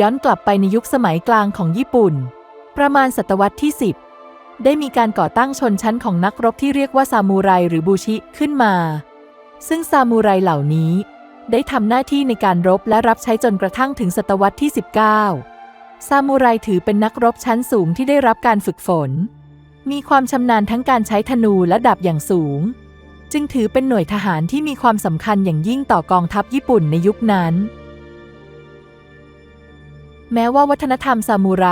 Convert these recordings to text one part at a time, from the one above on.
ย้อนกลับไปในยุคสมัยกลางของญี่ปุ่น ประมาณศตวรรษที่ 10 ได้มีการก่อตั้งชนชั้นของนักรบที่เรียกว่าซามูไรหรือบูชิขึ้นมา ซึ่งซามูไรเหล่านี้ ได้ทำหน้าที่ในการรบและรับใช้จนกระทั่งถึงศตวรรษที่ 19 ซามูไรถือเป็นนักรบชั้นสูงที่ได้รับการฝึกฝน มีความชำนาญทั้งการใช้ธนูและดาบอย่างสูง จึงถือเป็นหน่วยทหารที่มีความสำคัญอย่างยิ่งต่อกองทัพญี่ปุ่นในยุคนั้น แม้ว่าวัฒนธรรมซามูไร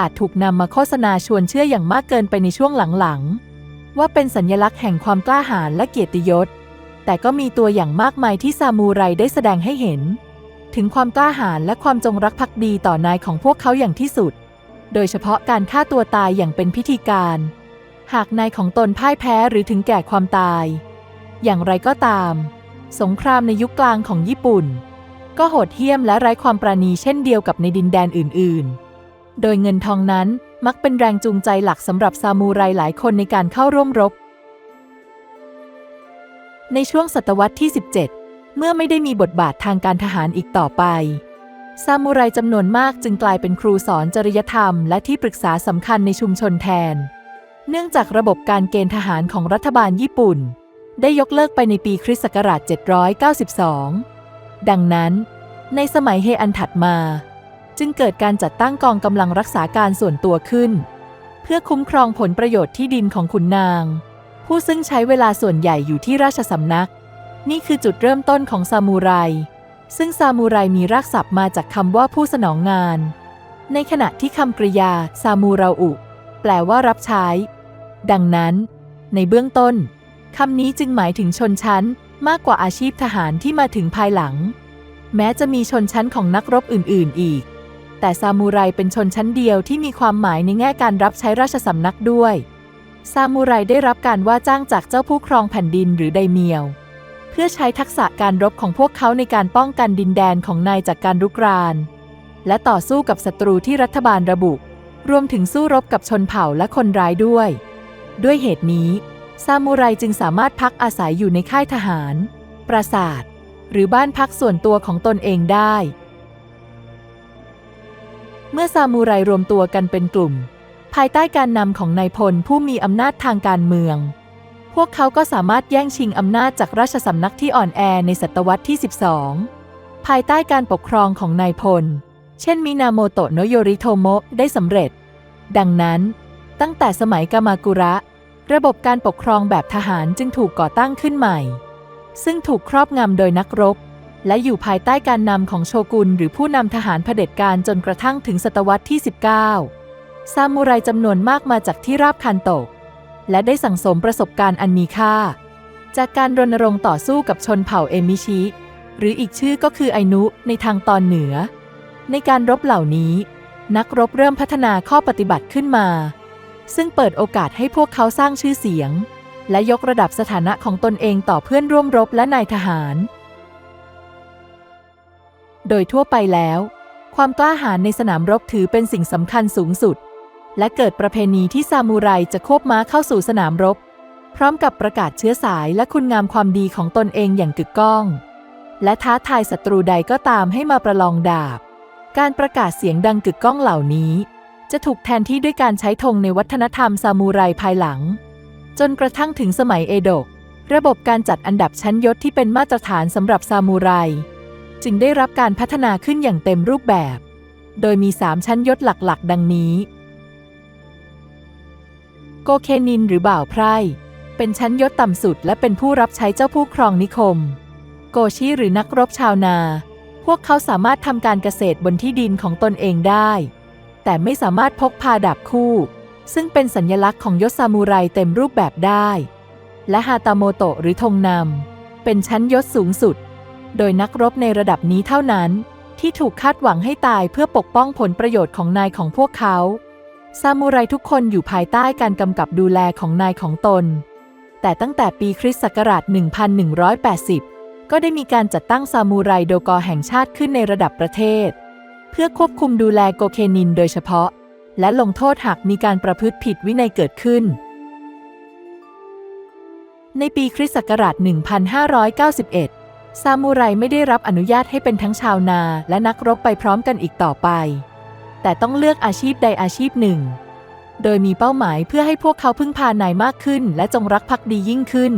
อาจถูกนำมาโฆษณาชวนเชื่ออย่างมากเกินไปในช่วงหลังๆ ว่าเป็นสัญลักษณ์แห่งความกล้าหาญและเกียรติยศ แต่ก็มีตัวอย่างมากมายที่ซามูไรได้แสดงให้เห็น ถึงความกล้าหาญและความจงรักภักดีต่อนายของพวกเขาอย่างที่สุด โดยเฉพาะการฆ่าตัวตายอย่างเป็นพิธีการ หากนายของตนพ่ายแพ้หรือถึงแก่ความตาย อย่างไรก็ตาม สงครามในยุคกลางของญี่ปุ่น ก็โหดเหี้ยมและไร้ความปราณีเช่นเดียวกับในดินแดนอื่น ๆ โดยเงินทองนั้นมักเป็นแรงจูงใจหลักสำหรับซามูไรหลายคนในการเข้าร่วมรบ ในช่วงศตวรรษที่ 17 เมื่อไม่ได้มีบทบาททางการทหารอีกต่อไป ซามูไรจำนวนมากจึงกลายเป็นครูสอนจริยธรรม และที่ปรึกษาสำคัญในชุมชนแทน เนื่องจากระบบการเกณฑ์ทหารของรัฐบาลญี่ปุ่น ได้ยกเลิกไปในปีคริสต์ศักราช 792 ดังนั้น ในสมัยเฮอันถัดมา จึงเกิดการจัดตั้งกองกำลังรักษาการส่วนตัวขึ้น เพื่อคุ้มครองผลประโยชน์ที่ดินของขุนนาง ผู้ซึ่งใช้เวลาส่วนใหญ่อยู่ที่ราชสำนัก นี่คือจุดเริ่มต้นของซามูไร ซึ่งซามูไรมีรากศัพท์มาจากคำว่าผู้สนองงาน ในขณะที่คำกริยาซามูราอุ แปลว่ารับใช้ ดังนั้น ในเบื้องต้นคำนี้จึงหมายถึงชนชั้น มากกว่าอาชีพทหารที่มาถึงภายหลัง แม้จะมีชนชั้นของนักรบอื่น ๆ อีก แต่ซามูไรเป็นชนชั้นเดียวที่มีความหมายในแง่การรับใช้ราชสำนักด้วย ซามูไรได้รับการว่าจ้างจากเจ้าผู้ครองแผ่นดินหรือไดเมียว เพื่อใช้ทักษะการรบของพวกเขาในการป้องกันดินแดนของนายจากการรุกราน และต่อสู้กับศัตรูที่รัฐบาลระบุ รวมถึงสู้รบกับชนเผ่าและคนร้ายด้วย ด้วยเหตุนี้ ซามูไรจึงสามารถพักอาศัยอยู่ในค่ายทหาร ปราสาท หรือบ้านพักส่วนตัวของตนเองได้ เมื่อซามูไรรวมตัวกันเป็นกลุ่ม ภายใต้การนำของนายพลผู้มีอำนาจทางการเมือง พวกเขาก็สามารถแย่งชิงอำนาจจากราชสำนักที่อ่อนแอในศตวรรษที่ 12 ภายใต้การปกครองของนายพล เช่นมินาโมโตะโนโยริโทโมะได้สำเร็จ ดังนั้น ตั้งแต่สมัยกามากุระ ระบบการปกครองแบบทหารจึงถูกก่อตั้งขึ้นใหม่ ซึ่งถูกครอบงำโดยนักรบ และอยู่ภายใต้การนำของโชกุนหรือผู้นำทหารเผด็จการจนกระทั่งถึงศตวรรษที่ 19 ซามูไรจำนวนมากมาจากที่ราบคันโตะและได้สั่งสมประสบการณ์อันมีค่า จากการรณรงค์ต่อสู้กับชนเผ่าเอมิชิ หรืออีกชื่อก็คือไอนุในทางตอนเหนือ ในการรบเหล่านี้ นักรบเริ่มพัฒนาข้อปฏิบัติขึ้นมา ซึ่งเปิดโอกาสให้พวกเขาสร้างชื่อเสียง และยกระดับสถานะของตนเองต่อเพื่อนร่วมรบและนายทหาร โดยทั่วไปแล้ว ความกล้าหาญในสนามรบถือเป็นสิ่งสำคัญสูงสุด และเกิดประเพณีที่ซามูไรจะโคบม้าเข้าสู่สนามรบ พร้อมกับประกาศเชื้อสายและคุณงามความดีของตนเองอย่างกึกก้อง และท้าทายศัตรูใดก็ตามให้มาประลองดาบ การประกาศเสียงดังกึกก้องเหล่านี้ จะถูกแทนที่ด้วยการใช้ธงในวัฒนธรรมซามูไรภายหลัง จนกระทั่งถึงสมัยเอโดะระบบการจัดอันดับชั้นยศที่เป็นมาตรฐานสำหรับซามูไร จึงได้รับการพัฒนาขึ้นอย่างเต็มรูปแบบ โดยมี 3 ชั้นยศหลักๆ ดังนี้ โกเคนินหรือบ่าวไพร่ เป็นชั้นยศต่ำสุดและเป็นผู้รับใช้เจ้าผู้ครองนิคม โกชิหรือนักรบชาวนา พวกเขาสามารถทำการเกษตรบนที่ดินของตนเองได้ แต่ไม่สามารถพกพาดาบคู่ ซึ่งเป็นสัญลักษณ์ของยศซามูไรเต็มรูปแบบได้ และฮาตาโมโตะหรือธงนำ เป็นชั้นยศสูงสุด โดยนักรบในระดับนี้เท่านั้น ที่ถูกคาดหวังให้ตายเพื่อปกป้องผลประโยชน์ของนายของพวกเขาซามูไรทุกคนอยู่ภายใต้การกำกับดูแลของนายของตน แต่ตั้งแต่ปีคริสต์ศักราช 1180 ก็ได้มีการจัดตั้งซามูไรโดกอแห่งชาติขึ้นในระดับประเทศ เพื่อควบคุมดูแลโกเคนินโดยเฉพาะ และลงโทษหากมีการประพฤติผิดวินัยเกิดขึ้น ในปีคริสต์ศักราช 1591 ซามูไรไม่ได้รับอนุญาตให้เป็นทั้งชาวนาและนักรบไปพร้อมกันอีกต่อไป แต่ต้องเลือกอาชีพใดอาชีพหนึ่ง โดยมีเป้าหมายเพื่อให้พวกเขาพึ่งพานายมากขึ้น และจงรักภักดียิ่งขึ้น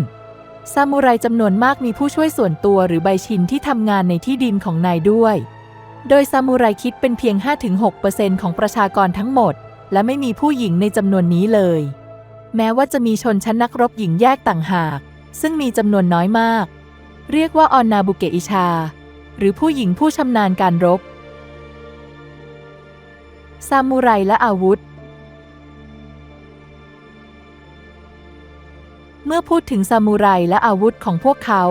ซามูไรจำนวนมากมีผู้ช่วยส่วนตัวหรือใบชินที่ทำงานในที่ดินของนายด้วย โดยซามูไรคิดเป็นเพียง 5-6%ของประชากรทั้งหมด และไม่มีผู้หญิงในจำนวนนี้เลย แม้ว่าจะมีชนชั้นนักรบหญิงแยกต่างหาก ซึ่งมีจำนวนน้อยมาก เรียกว่าออนนาบุเกอิชา หรือผู้หญิงผู้ชำนาญการรบ ซามูไรและอาวุธ เมื่อพูดถึงซามูไรและอาวุธของพวกเขา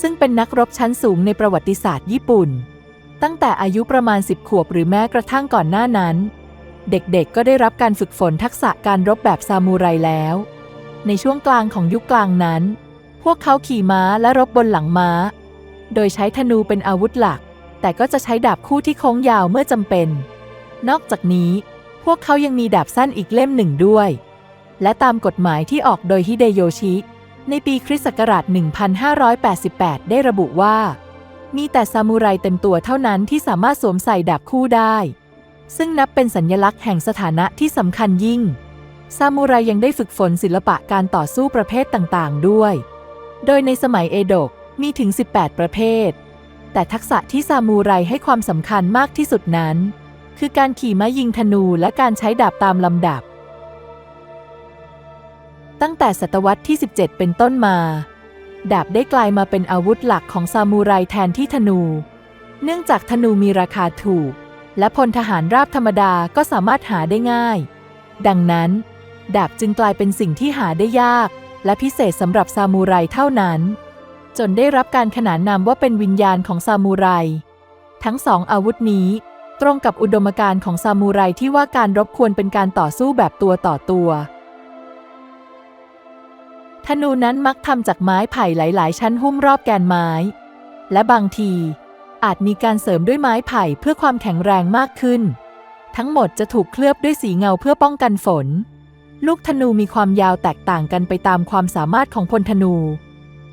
ซึ่งเป็นนักรบชั้นสูงในประวัติศาสตร์ญี่ปุ่น ตั้งแต่อายุประมาณ 10 ขวบหรือแม้กระทั่งก่อนหน้านั้น เด็กๆก็ได้รับการฝึกฝนทักษะการรบแบบซามูไรแล้ว ในช่วงกลางของยุคกลางนั้น พวกเขาขี่ม้าและรบบนหลังม้า โดยใช้ธนูเป็นอาวุธหลัก แต่ก็จะใช้ดาบคู่ที่โค้งยาวเมื่อจำเป็น นอกจากนี้ พวกเขายังมีดาบสั้นอีกเล่มหนึ่งด้วย และตามกฎหมายที่ออกโดยฮิเดโยชิ ในปีคริสต์ศักราช 1588 ได้ระบุว่า มีแต่ซามูไรเต็มตัวเท่านั้นที่สามารถสวมใส่ดาบคู่ได้ ซึ่งนับเป็นสัญญลักษณ์แห่งสถานะที่สำคัญยิ่ง ซามูไรยังได้ฝึกฝนศิลปะการต่อสู้ประเภทต่างๆ ด้วย โดยในสมัยเอโดะมีถึง 18 ประเภท แต่ทักษะที่ซามูไรให้ความสำคัญมากที่สุดนั้น คือการขี่ม้ายิงธนูและการใช้ดาบตามลำดับ ตั้งแต่ศตวรรษที่ 17 เป็นต้นมา ดาบได้กลายมาเป็นอาวุธหลักของซามูไรแทนที่ธนู เนื่องจากธนูมีราคาถูก และพลทหารราบธรรมดาก็สามารถหาได้ง่าย ดังนั้น ดาบจึงกลายเป็นสิ่งที่หาได้ยาก และพิเศษสำหรับซามูไรเท่านั้น จนได้รับการขนานนามว่าเป็นวิญญาณของซามูไร ทั้งสองอาวุธนี้ ตรงกับอุดมการณ์ของซามูไรที่ว่าการรบควรเป็นการต่อสู้แบบตัวต่อตัว ธนูนั้นมักทำจากไม้ไผ่หลาย ๆ ชั้นหุ้มรอบแกนไม้ และบางที อาจมีการเสริมด้วยไม้ไผ่เพื่อความแข็งแรงมากขึ้น ทั้งหมดจะถูกเคลือบด้วยสีเงาเพื่อป้องกันฝน ลูกธนูมีความยาวแตกต่างกันไปตามความสามารถของพลธนู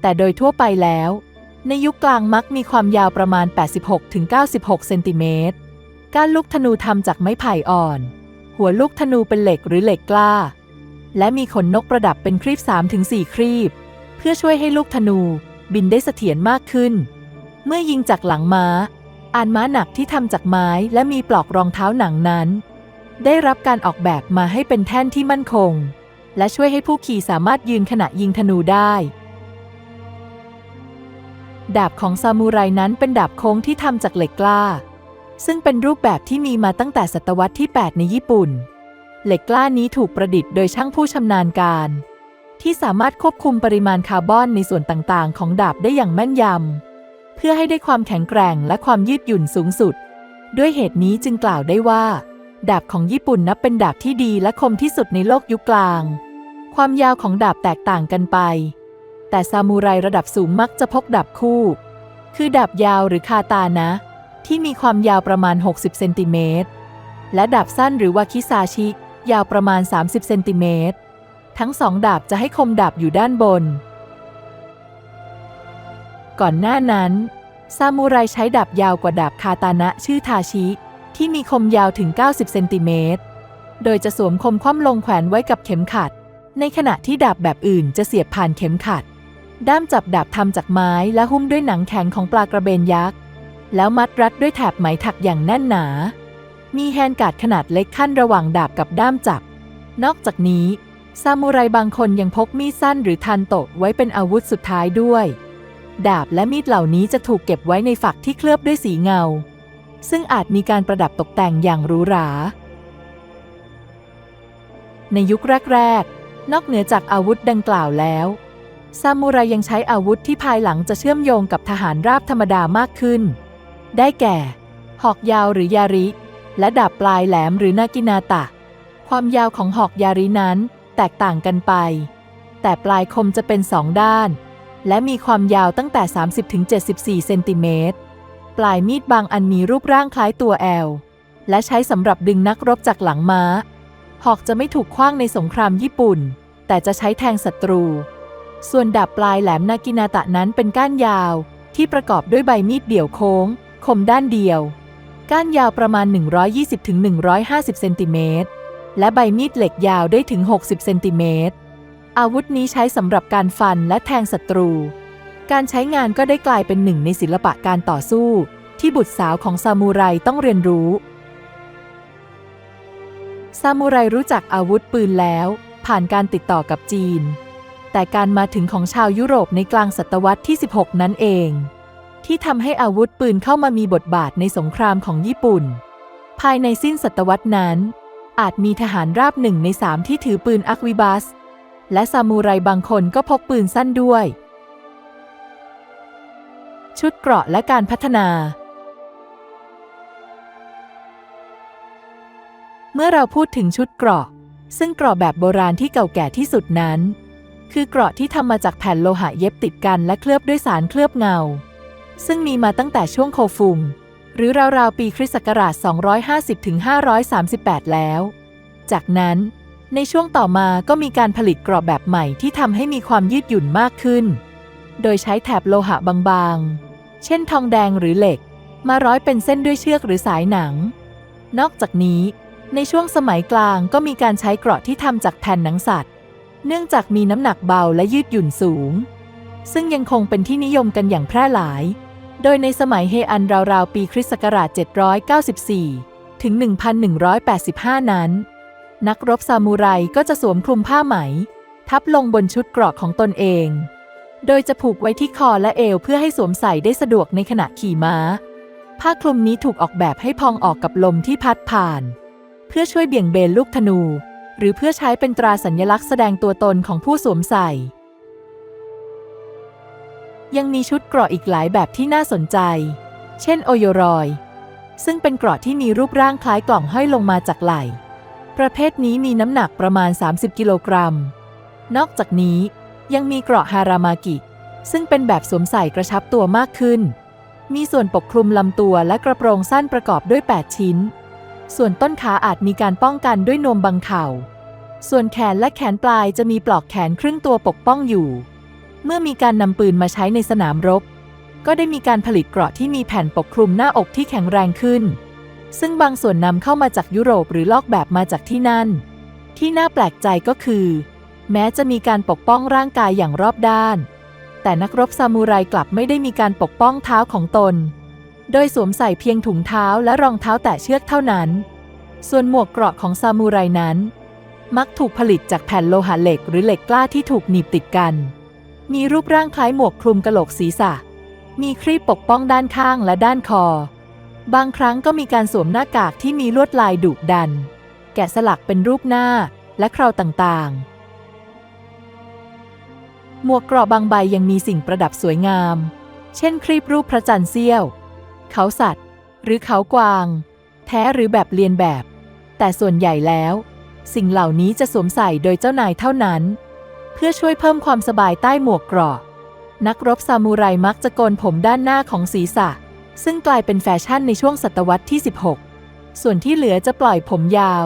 แต่โดยทั่วไปแล้ว ในยุคกลางมักมีความยาวประมาณ 86-96 เซนติเมตร ก้านลูกธนูทำจากไม้ไผ่อ่อน หัวลูกธนูเป็นเหล็กหรือเหล็กกล้า และมีขนนกประดับเป็นครีบ3-4 ครีบ เพื่อช่วยให้ลูกธนูบินได้เสถียรมากขึ้น เมื่อยิงจากหลังม้า อานม้าหนักที่ทำจากไม้และมีปลอกรองเท้าหนังนั้น ได้รับการออกแบบมาให้เป็นแท่นที่มั่นคง และช่วยให้ผู้ขี่สามารถยืนขณะยิงธนูได้ ดาบของซามูไรนั้นเป็นดาบโค้งที่ทำจากเหล็กกล้า ซึ่งเป็นรูปแบบที่มีมาตั้งแต่ศตวรรษที่ 8 ในญี่ปุ่น เหล็กกล้านี้ถูกประดิษฐ์โดยช่างผู้ชำนาญการ ที่สามารถควบคุมปริมาณคาร์บอนในส่วนต่างๆ ของดาบได้อย่างแม่นยำ เพื่อให้ได้ความแข็งแกร่งและความยืดหยุ่นสูงสุด ด้วยเหตุนี้จึงกล่าวได้ว่า ดาบของญี่ปุ่นนับเป็นดาบที่ดีและคมที่สุดในโลกยุคกลาง ความยาวของดาบแตกต่างกันไป แต่ซามูไรระดับสูงมักจะพกดาบคู่ คือดาบยาวหรือคาตานะ ที่มีความยาวประมาณ 60 เซนติเมตร และดาบสั้นหรือวาคิซาชิ ยาวประมาณ 30 เซนติเมตร ทั้งสองดาบจะให้คมดาบอยู่ด้านบน ก่อนหน้านั้น ซามูไรใช้ดาบยาวกว่าดาบคาตานะชื่อทาชิ ที่มีคมยาวถึง 90 เซนติเมตร โดยจะสวมคมคว่ำลงแขวนไว้กับเข็มขัด ในขณะที่ดาบแบบอื่นจะเสียบผ่านเข็มขัด ด้ามจับดาบทำจากไม้และหุ้มด้วยหนังแข็งของปลากระเบนยักษ์ แล้วมัดรัดด้วยแถบไหมถักอย่างแน่นหนา มีแฮนการ์ดขนาดเล็กขั้นระหว่างดาบกับด้ามจับ นอกจากนี้ ซามูไรบางคนยังพกมีดสั้นหรือทันโตะไว้เป็นอาวุธสุดท้ายด้วย ดาบและมีดเหล่านี้จะถูกเก็บไว้ในฝักที่เคลือบด้วยสีเงา ซึ่งอาจมีการประดับตกแต่งอย่างหรูหรา ในยุคแรกๆ นอกเหนือจากอาวุธดังกล่าวแล้วซามูไรยังใช้อาวุธที่ภายหลังจะเชื่อมโยงกับทหารราบธรรมดามากขึ้น ได้แก่ หอกยาวหรือยาริ และดาบปลายแหลมหรือนากินาตะ ความยาวของหอกยารินั้นแตกต่างกันไป แต่ปลายคมจะเป็นสองด้าน และมีความยาวตั้งแต่ 30-74 เซนติเมตร ปลายมีดบางอันมีรูปร่างคล้ายตัวแอล และใช้สำหรับดึงนักรบจากหลังม้า หอกจะไม่ถูกคว้างในสงครามญี่ปุ่น แต่จะใช้แทงศัตรู ส่วนดาบปลายแหลมนากินาตะนั้นเป็นก้านยาวที่ที่ประกอบด้วยใบมีดเดี่ยวโค้ง คมด้านเดียว ก้านยาวประมาณ 120-150 เซนติเมตร และใบมีดเหล็กยาวได้ถึง 60 เซนติเมตร อาวุธนี้ใช้สำหรับการฟันและแทงศัตรู การใช้งานก็ได้กลายเป็นหนึ่งในศิลปะการต่อสู้ ที่บุตรสาวของซามูไรต้องเรียนรู้ ซามูไรรู้จักอาวุธปืนแล้ว ผ่านการติดต่อกับจีน แต่การมาถึงของชาวยุโรปในกลางศตวรรษที่ 16 นั้นเอง ที่ทำให้อาวุธปืนเข้ามามีบทบาทในสงครามของญี่ปุ่น ภายในสิ้นศตวรรษนั้น อาจมีทหารราบหนึ่งในสามที่ถือปืนอักวิบัส และซามูไรบางคนก็พกปืนสั้นด้วย ชุดเกราะและการพัฒนา เมื่อเราพูดถึงชุดเกราะ ซึ่งเกราะแบบโบราณที่เก่าแก่ที่สุดนั้น คือเกราะที่ทำมาจากแผ่นโลหะเย็บติดกันและเคลือบด้วยสารเคลือบเงา ซึ่งมีมาตั้งแต่ช่วงโคฟุง หรือราวๆปีคริสต์ศักราช 250-538 แล้ว จากนั้น ในช่วงต่อมาก็มีการผลิตกราะแบบใหม่ที่ทำให้มีความยืดหยุ่นมากขึ้น โดยใช้แถบโลหะบางๆ เช่นทองแดงหรือเหล็ก มาร้อยเป็นเส้นด้วยเชือกหรือสายหนัง นอกจากนี้ ในช่วงสมัยกลางก็มีการใช้เกราะที่ทำจากแผ่นหนังสัตว์ เนื่องจากมีน้ำหนักเบาและยืดหยุ่นสูงซึ่งยังคงเป็นที่นิยมกันอย่างแพร่หลาย โดยในสมัยเฮอันราวๆ ปีคริสต์ศักราช 794 ถึง 1185 นั้น นักรบซามูไรก็จะสวมคลุมผ้าไหม ทับลงบนชุดเกราะของตนเอง โดยจะผูกไว้ที่คอและเอวเพื่อให้สวมใส่ได้สะดวกในขณะขี่ม้า ผ้าคลุมนี้ถูกออกแบบให้พองออกกับลมที่พัดผ่าน เพื่อช่วยเบี่ยงเบนลูกธนู หรือเพื่อใช้เป็นตราสัญลักษณ์แสดงตัวตนของผู้สวมใส่ ยังมีชุดเกราะอีกหลายแบบที่น่าสนใจ เช่นโอโยรอย ซึ่งเป็นเกราะที่มีรูปร่างคล้ายกล่องห้อยลงมาจากไหล่ ประเภทนี้มีน้ำหนักประมาณ 30 กิโลกรัม นอกจากนี้ยังมีเกราะฮารามากิ ซึ่งเป็นแบบสวมใส่กระชับตัวมากขึ้น มีส่วนปกคลุมลำตัวและกระโปรงสั้นประกอบด้วย 8 ชิ้น ส่วนต้นขาอาจมีการป้องกันด้วยนวมบังเข่า ส่วนแขนและแขนปลายจะมีปลอกแขนครึ่งตัวปกป้องอยู่ เมื่อมีการนำปืนมาใช้ในสนามรบ ก็ได้มีการผลิตเกราะที่มีแผ่นปกคลุมหน้าอกที่แข็งแรงขึ้น ซึ่งบางส่วนนำเข้ามาจากยุโรปหรือลอกแบบมาจากที่นั่น ที่น่าแปลกใจก็คือ แม้จะมีการปกป้องร่างกายอย่างรอบด้าน แต่นักรบซามูไรกลับไม่ได้มีการปกป้องเท้าของตน โดยสวมใส่เพียงถุงเท้าและรองเท้าแตะเชือกเท่านั้น ส่วนหมวกเกราะของซามูไรนั้น มักถูกผลิตจากแผ่นโลหะเหล็กหรือเหล็กกล้าที่ถูกหนีบติดกัน มีรูปร่างคล้ายหมวกคลุมกะโหลกศีรษะ มีครีบปกป้องด้านข้างและด้านคอ บางครั้งก็มีการสวมหน้ากากที่มีลวดลายดุดัน แกะสลักเป็นรูปหน้าและเคราต่างๆ หมวกเกราะบางใบยังมีสิ่งประดับสวยงาม เช่น ครีบรูปพระจันทร์เสี้ยว เขาสัตว์ หรือเขากวาง แท้หรือแบบเลียนแบบ แต่ส่วนใหญ่แล้ว สิ่งเหล่านี้จะสวมใส่โดยเจ้านายเท่านั้น เพื่อช่วยเพิ่มความสบายใต้หมวกเกราะ นักรบซามูไรมักจะโกนผมด้านหน้าของศีรษะ ซึ่งกลายเป็นแฟชั่นในช่วงศตวรรษที่ 16 ส่วนที่เหลือจะปล่อยผมยาว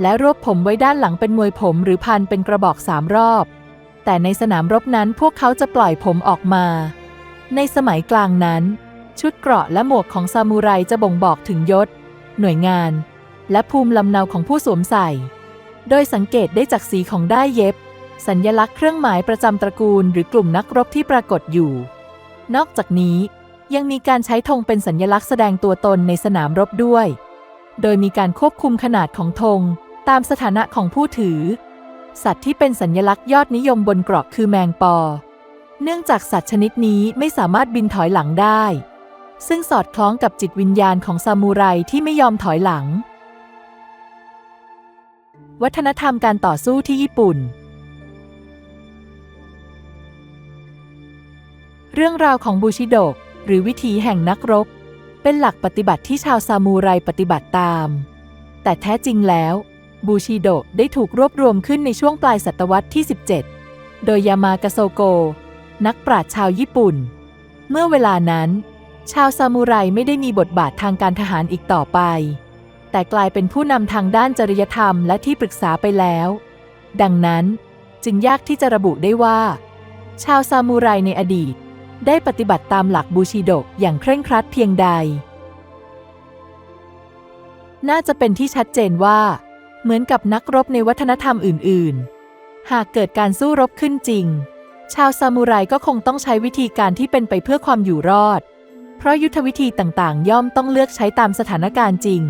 และรวบผมไว้ด้านหลังเป็นมวยผมหรือพันเป็นกระบอกสามรอบ แต่ในสนามรบนั้นพวกเขาจะปล่อยผมออกมา ในสมัยกลางนั้น ชุดเกราะและหมวกของซามูไรจะบ่งบอกถึงยศ หน่วยงาน และภูมิลำเนาของผู้สวมใส่ โดยสังเกตได้จากสีของด้ายเย็บ สัญญลักษณ์เครื่องหมายประจำตระกูลหรือกลุ่มนักรบที่ปรากฏอยู่ นอกจากนี้ยังมีการใช้ธงเป็นสัญญลักษณ์แสดงตัวตนในสนามรบด้วย โดยมีการควบคุมขนาดของธงตามสถานะของผู้ถือ สัตว์ที่เป็นสัญญลักษณ์ยอดนิยมบนเกราะคือแมงปอ เนื่องจากสัตว์ชนิดนี้ไม่สามารถบินถอยหลังได้ ซึ่งสอดคล้องกับจิตวิญญาณของซามูไรที่ไม่ยอมถอยหลัง วัฒนธรรมการต่อสู้ที่ญี่ปุ่น เรื่องราวของบูชิโดะหรือวิถีแห่งนักรบ เป็นหลักปฏิบัติที่ชาวซามูไรปฏิบัติตาม แต่แท้จริงแล้ว บูชิโดได้ถูกรวบรวมขึ้นในช่วงปลายศตวรรษที่ 17 โดยยามากาโซโก นักปราชญ์ชาวญี่ปุ่น เมื่อเวลานั้น ชาวซามูไรไม่ได้มีบทบาททางการทหารอีกต่อไป แต่กลายเป็นผู้นำทางด้านจริยธรรมและที่ปรึกษาไปแล้ว ดังนั้นจึงยากที่จะระบุได้ว่า ชาวซามูไรในอดีต ได้ปฏิบัติตามหลักบูชิโดอย่างเคร่งครัดเพียงใด น่าจะเป็นที่ชัดเจนว่า เหมือนกับนักรบในวัฒนธรรมอื่น ๆ หากเกิดการสู้รบขึ้นจริง ชาวซามูไรก็คงต้องใช้วิธีการที่เป็นไปเพื่อความอยู่รอด เพราะยุทธวิธีต่างๆ ย่อมต้องเลือกใช้ตามสถานการณ์จริง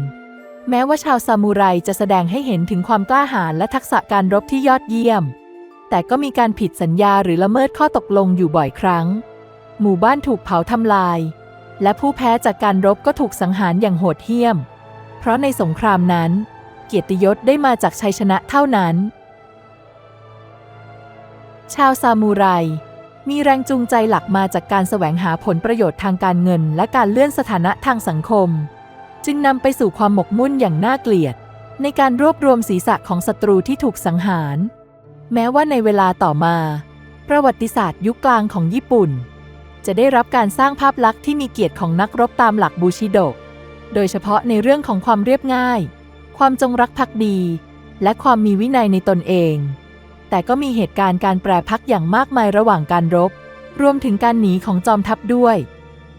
แม้ว่าชาวซามูไรจะแสดงให้เห็นถึงความกล้าหาญและทักษะการรบที่ยอดเยี่ยม แต่ก็มีการผิดสัญญาหรือละเมิดข้อตกลงอยู่บ่อยครั้ง หมู่บ้านถูกเผาทำลาย และผู้แพ้จากการรบก็ถูกสังหารอย่างโหดเหี้ยม เพราะในสงครามนั้น เกียรติยศได้มาจากชัยชนะเท่านั้น ชาวซามูไรมีแรงจูงใจหลักมาจากการแสวงหาผลประโยชน์ทางการเงิน และการเลื่อนสถานะทางสังคม จึงนำไปสู่ความหมกมุ่นอย่างน่าเกลียด ในการรวบรวมศีรษะของศัตรูที่ถูกสังหาร แม้ว่าในเวลาต่อมา ประวัติศาสตร์ยุคกลางของญี่ปุ่น จะได้รับการสร้างภาพลักษณ์ที่มีเกียรติของนักรบตามหลักบูชิโดะโดยเฉพาะในเรื่องของความเรียบง่าย ความจงรักภักดี และความมีวินัยในตนเอง แต่ก็มีเหตุการณ์การแปรพักอย่างมากมายระหว่างการรบ รวมถึงการหนีของจอมทัพด้วย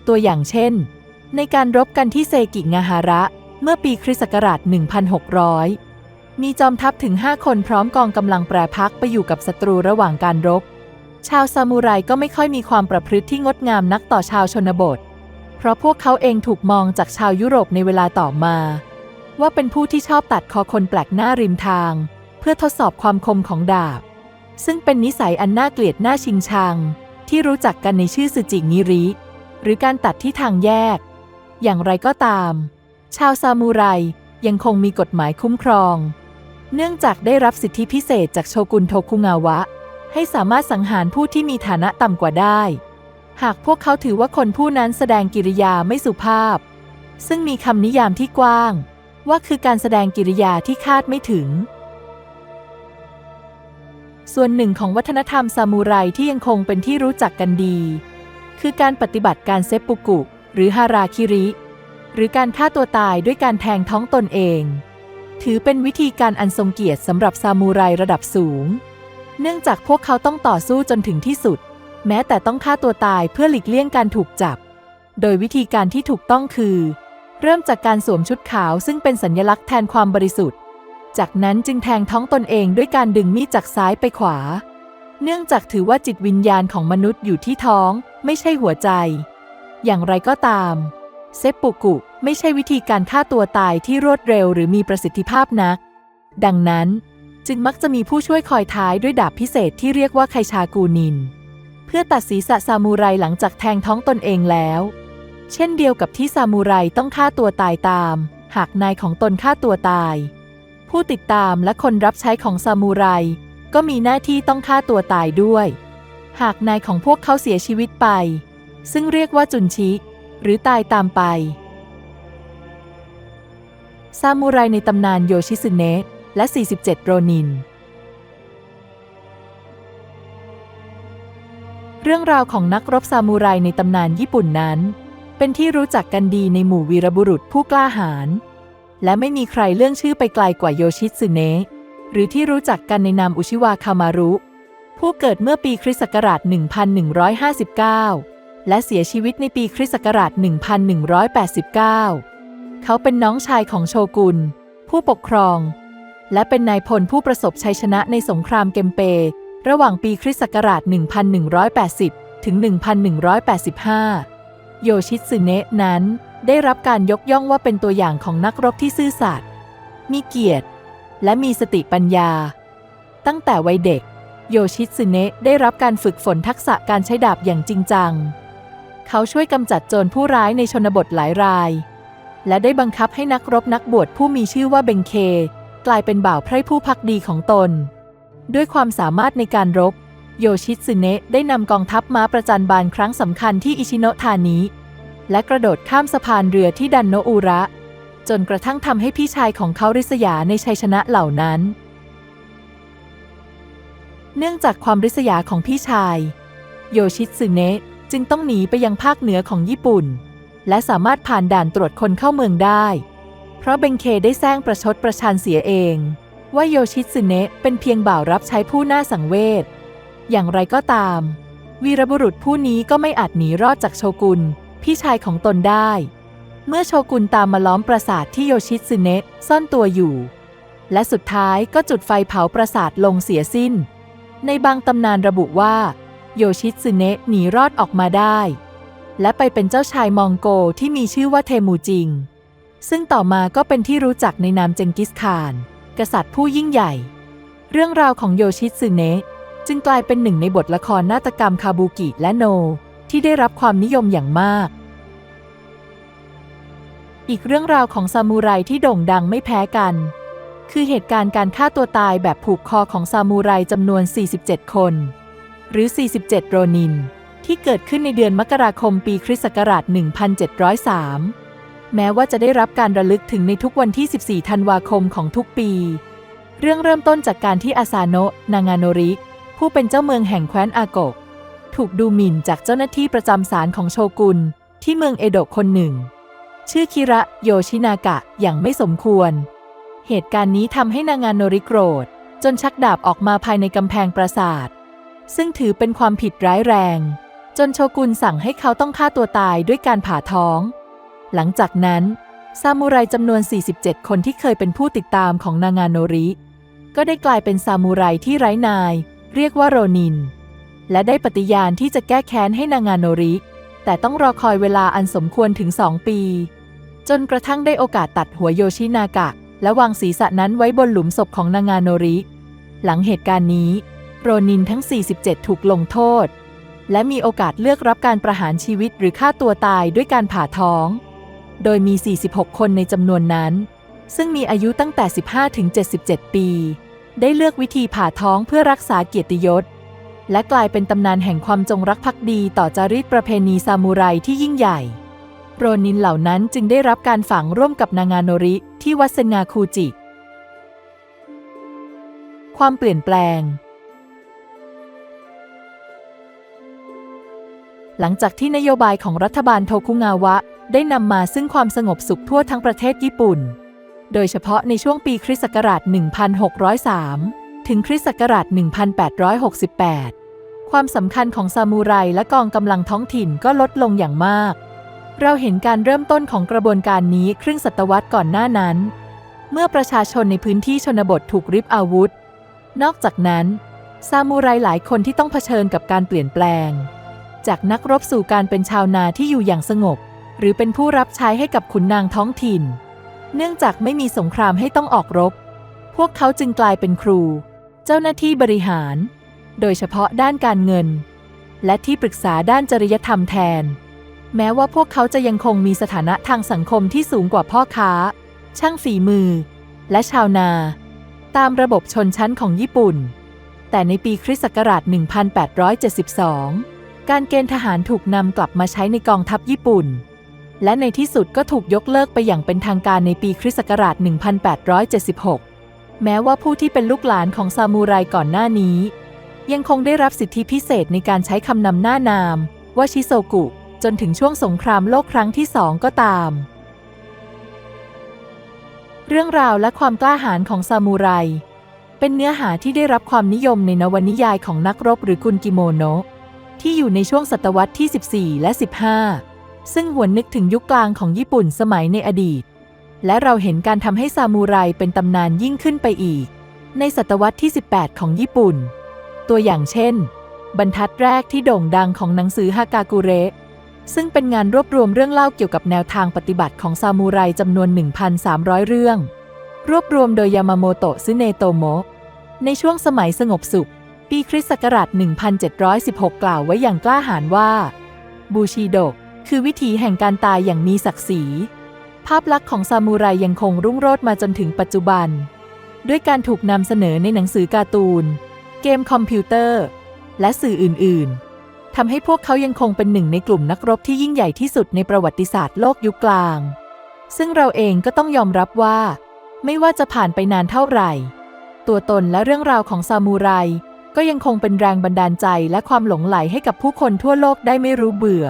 ตัวอย่างเช่น ในการรบกันที่เซกิงาฮาระ เมื่อปีคริสต์ศักราช 1600 มีจอมทัพถึง 5 คนพร้อมกองกำลังแปรพักไปอยู่กับศัตรูระหว่างการรบ ชาวซามูไรก็ไม่ค่อยมีความประพฤติที่งดงามนักต่อชาวชนบท เพราะพวกเขาเองถูกมองจากชาวยุโรปในเวลาต่อมา ว่าเป็นผู้ที่ชอบตัดคอคนแปลกหน้าริมทาง เพื่อทดสอบความคมของดาบ ซึ่งเป็นนิสัยอันน่าเกลียดน่าชิงชัง ที่รู้จักกันในชื่อสึจิงิริ หรือการตัดที่ทางแยก อย่างไรก็ตาม ชาวซามูไรยังคงมีกฎหมายคุ้มครอง เนื่องจากได้รับสิทธิพิเศษจากโชกุนโทคุงาวะ ให้สามารถสังหารผู้ที่มีฐานะต่ำกว่าได้ หากพวกเขาถือว่าคนผู้นั้นแสดงกิริยาไม่สุภาพ ซึ่งมีคำนิยามที่กว้าง ว่าคือการแสดงกิริยาที่คาดไม่ถึง ส่วนหนึ่งของวัฒนธรรมซามูไรที่ยังคงเป็นที่รู้จักกันดี คือการปฏิบัติการเซปปุกุ หรือฮาราคิริ หรือการฆ่าตัวตายด้วยการแทงท้องตนเอง ถือเป็นวิธีการอันทรงเกียรติสำหรับซามูไรระดับสูง เนื่องจากพวกเขาต้องต่อสู้จนถึงที่สุด แม้แต่ต้องฆ่าตัวตายเพื่อหลีกเลี่ยงการถูกจับ โดยวิธีการที่ถูกต้องคือ เริ่มจากการสวมชุดขาวซึ่งเป็นสัญลักษณ์แทนความบริสุทธิ์ จากนั้นจึงแทงท้องตนเองด้วยการดึงมีดจากซ้ายไปขวา เนื่องจากถือว่าจิตวิญญาณของมนุษย์อยู่ที่ท้อง ไม่ใช่หัวใจ อย่างไรก็ตาม เซปปุกุไม่ใช่วิธีการฆ่าตัวตายที่รวดเร็วหรือมีประสิทธิภาพนัก ดังนั้น จึงมักจะมีผู้ช่วยคอยท้ายด้วยดาบพิเศษที่เรียกว่าไคชากูนิน เพื่อตัดศีรษะซามูไรหลังจากแทงท้องตนเองแล้ว เช่นเดียวกับที่ซามูไรต้องฆ่าตัวตายตาม หากนายของตนฆ่าตัวตาย ผู้ติดตามและคนรับใช้ของซามูไรก็มีหน้าที่ต้องฆ่าตัวตายด้วย หากนายของพวกเขาเสียชีวิตไป ซึ่งเรียกว่าจุนชิ หรือตายตามไป ซามูไรในตำนานโยชิสึเนะ และ 47 โรนิน เรื่องราวของนักรบซามูไรในตำนานญี่ปุ่นนั้น เป็นที่รู้จักกันดีในหมู่วีรบุรุษผู้กล้าหาญ และไม่มีใครเลื่องชื่อไปไกลกว่าโยชิสึเนะหรือที่รู้จักกันในนามอุชิวาคามารุ ผู้เกิดเมื่อปีคริสต์ศักราช 1159 และเสียชีวิตในปีคริสต์ศักราช 1189 เขาเป็นน้องชายของโชกุน ผู้ปกครอง และเป็นนายพลผู้ประสบชัยชนะในสงครามเกมเป ระหว่างปีคริสต์ศักราช 1180 ถึง 1185 โยชิตสึเนะนั้น ได้รับการยกย่องว่าเป็นตัวอย่างของนักรบที่ซื่อสัตย์มีเกียรติ และมีสติปัญญา ตั้งแต่วัยเด็ก โยชิตสึเนะได้รับการฝึกฝนทักษะการใช้ดาบอย่างจริงจัง เขาช่วยกำจัดโจรผู้ร้ายในชนบทหลายราย และได้บังคับให้นักรบนักบวชผู้มีชื่อว่าเบงเค กลายเป็นบ่าวไพร่ผู้พักดีของตน ด้วยความสามารถในการรบ โยชิตสึเนะได้นำกองทัพม้าประจันบานครั้งสำคัญที่อิชิโนะธานิและกระโดดข้ามสะพานเรือที่ดันโนอุระ จนกระทั่งทำให้พี่ชายของเขาริษยาในชัยชนะเหล่านั้น เนื่องจากความริษยาของพี่ชาย โยชิตสึเนะจึงต้องหนีไปยังภาคเหนือของญี่ปุ่น และสามารถผ่านด่านตรวจคนเข้าเมืองได้ เพราะเบงเคได้แซงประชดประชันเสียเอง ว่าโยชิตสึเนะเป็นเพียงบ่าวรับใช้ผู้น่าสังเวช อย่างไรก็ตาม วีรบุรุษผู้นี้ก็ไม่อาจหนีรอดจากโชกุน พี่ชายของตนได้ เมื่อโชกุนตามมาล้อมปราสาทที่โยชิตสึเนะซ่อนตัวอยู่ และสุดท้ายก็จุดไฟเผาปราสาทลงเสียสิ้น ในบางตำนานระบุว่า โยชิตสึเนะหนีรอดออกมาได้ และไปเป็นเจ้าชายมองโกที่มีชื่อว่าเทมูจิง ซึ่งต่อมาก็เป็นที่รู้จักในนามเจงกิสข่าน กษัตริย์ผู้ยิ่งใหญ่ เรื่องราวของโยชิตสึเนะจึงกลายเป็นหนึ่งในบทละครนาฏกรรมคาบูกิและโน ที่ได้รับความนิยมอย่างมาก อีกเรื่องราวของซามูไรที่โด่งดังไม่แพ้กัน คือเหตุการณ์การฆ่าตัวตายแบบผูกคอของซามูไรจำนวน 47 คน หรือ 47 โรนิน ที่เกิดขึ้นในเดือนมกราคมปีคริสต์ศักราช 1703 แม้ว่าจะได้รับการระลึกถึงในทุกวันที่ 14 ธันวาคมของทุกปี เรื่องเริ่มต้นจากการที่อาซาโนะนางาโนริ ผู้เป็นเจ้าเมืองแห่งแคว้นอาโกถูกดูหมิ่นจากเจ้าหน้าที่ประจำศาลของโชกุน ที่เมืองเอโดะคนหนึ่ง ชื่อคิระโยชินากะอย่างไม่สมควร เหตุการณ์นี้ทำให้นางานโนริโกรธ จนชักดาบออกมาภายในกำแพงปราสาท ซึ่งถือเป็นความผิดร้ายแรง จนโชกุนสั่งให้เขาต้องฆ่าตัวตายด้วยการผ่าท้อง หลังจากนั้นซามูไรจำนวน 47 คนที่เคยเป็นผู้ติดตามของนางานโนริ ก็ได้กลายเป็นซามูไรที่ไร้นาย เรียกว่าโรนิน และได้ปฏิญาณที่จะแก้แค้นให้นางานโนริ แต่ต้องรอคอยเวลาอันสมควรถึงสองปี จนกระทั่งได้โอกาสตัดหัวโยชินากะ และวางศีรษะนั้นไว้บนหลุมศพของนางานโนริ หลังเหตุการณ์นี้ โรนินทั้ง 47 ถูกลงโทษ และมีโอกาสเลือกรับการประหารชีวิตหรือฆ่าตัวตายด้วยการผ่าท้อง โดยมี 46 คนในจำนวนนั้น ซึ่งมีอายุตั้งแต่ 15 ถึง 77 ปี ได้เลือกวิธีผ่าท้องเพื่อรักษาเกียรติยศ และกลายเป็นตำนานแห่งความจงรักภักดีต่อจารีตประเพณีซามูไรที่ยิ่งใหญ่ โรนินเหล่านั้นจึงได้รับการฝังร่วมกับนางานโนริที่วัดเซนงาคูจิ ความเปลี่ยนแปลงหลังจากที่นโยบายของรัฐบาลโทคุงาวะ ได้นำมาซึ่งความสงบสุขทั่วทั้งประเทศญี่ปุ่น โดยเฉพาะในช่วงปีคริสต์ศักราช 1603 ถึงคริสต์ศักราช 1868 ความสำคัญของซามูไรและกองกำลังท้องถิ่นก็ลดลงอย่างมาก เราเห็นการเริ่มต้นของกระบวนการนี้ครึ่งศตวรรษก่อนหน้านั้น เมื่อประชาชนในพื้นที่ชนบทถูกริบอาวุธ นอกจากนั้น ซามูไรหลายคนที่ต้องเผชิญกับการเปลี่ยนแปลง จากนักรบสู่การเป็นชาวนาที่อยู่อย่างสงบ หรือเป็นผู้รับใช้ให้กับขุนนางท้องถิ่น เนื่องจากไม่มีสงครามให้ต้องออกรบ พวกเขาจึงกลายเป็นครู เจ้าหน้าที่บริหาร โดยเฉพาะด้านการเงิน และที่ปรึกษาด้านจริยธรรมแทน แม้ว่าพวกเขาจะยังคงมีสถานะทางสังคมที่สูงกว่าพ่อค้า ช่างฝีมือ และชาวนา ตามระบบชนชั้นของญี่ปุ่น แต่ในปีคริสต์ศักราช 1872 การเกณฑ์ทหารถูกนำกลับมาใช้ในกองทัพญี่ปุ่น และในที่สุดก็ถูกยกเลิกไปอย่างเป็นทางการในปีคริสต์ศักราช 1876 แม้ว่าผู้ที่เป็นลูกหลานของซามูไรก่อนหน้านี้ ยังคงได้รับสิทธิพิเศษในการใช้คำนำหน้านามว่าชิโซกุ จนถึงช่วงสงครามโลกครั้งที่สองก็ตาม เรื่องราวและความกล้าหาญของซามูไร เป็นเนื้อหาที่ได้รับความนิยมในนวนิยายของนักรบหรือกุนกิโมโนะที่อยู่ในช่วงศตวรรษที่ 14 และ 15 ซึ่งหวนนึกถึงยุคกลางของญี่ปุ่นสมัยในอดีต และเราเห็นการทำให้ซามูไรเป็นตำนานยิ่งขึ้นไปอีก ในศตวรรษที่ 18 ของญี่ปุ่น ตัวอย่างเช่น บรรทัดแรกที่โด่งดังของหนังสือฮากากุเระซึ่งเป็นงานรวบรวมเรื่องเล่าเกี่ยวกับแนวทางปฏิบัติของซามูไรจำนวน 1,300 เรื่อง รวบรวมโดยยามาโมโตะซึเนโตโมะในช่วงสมัยสงบสุข ปีคริสต์ศักราช 1716 กล่าวไว้อย่างกล้าหาญว่า บูชิโดะ คือวิถีแห่งการตายอย่างมีศักดิ์ศรี ภาพลักษณ์ของซามูไรยังคงรุ่งโรจน์มาจนถึงปัจจุบัน ด้วยการถูกนำเสนอในหนังสือการ์ตูน เกมคอมพิวเตอร์ และสื่ออื่น ๆทำให้พวกเขายังคงเป็นหนึ่งในกลุ่มนักรบที่ยิ่งใหญ่ที่สุดในประวัติศาสตร์โลกยุคกลาง ซึ่งเราเองก็ต้องยอมรับว่า ไม่ว่าจะผ่านไปนานเท่าไหร่ ตัวตนและเรื่องราวของซามูไรก็ยังคงเป็นแรงบันดาลใจและความหลงใหลให้กับผู้คนทั่วโลกได้ไม่รู้เบื่อ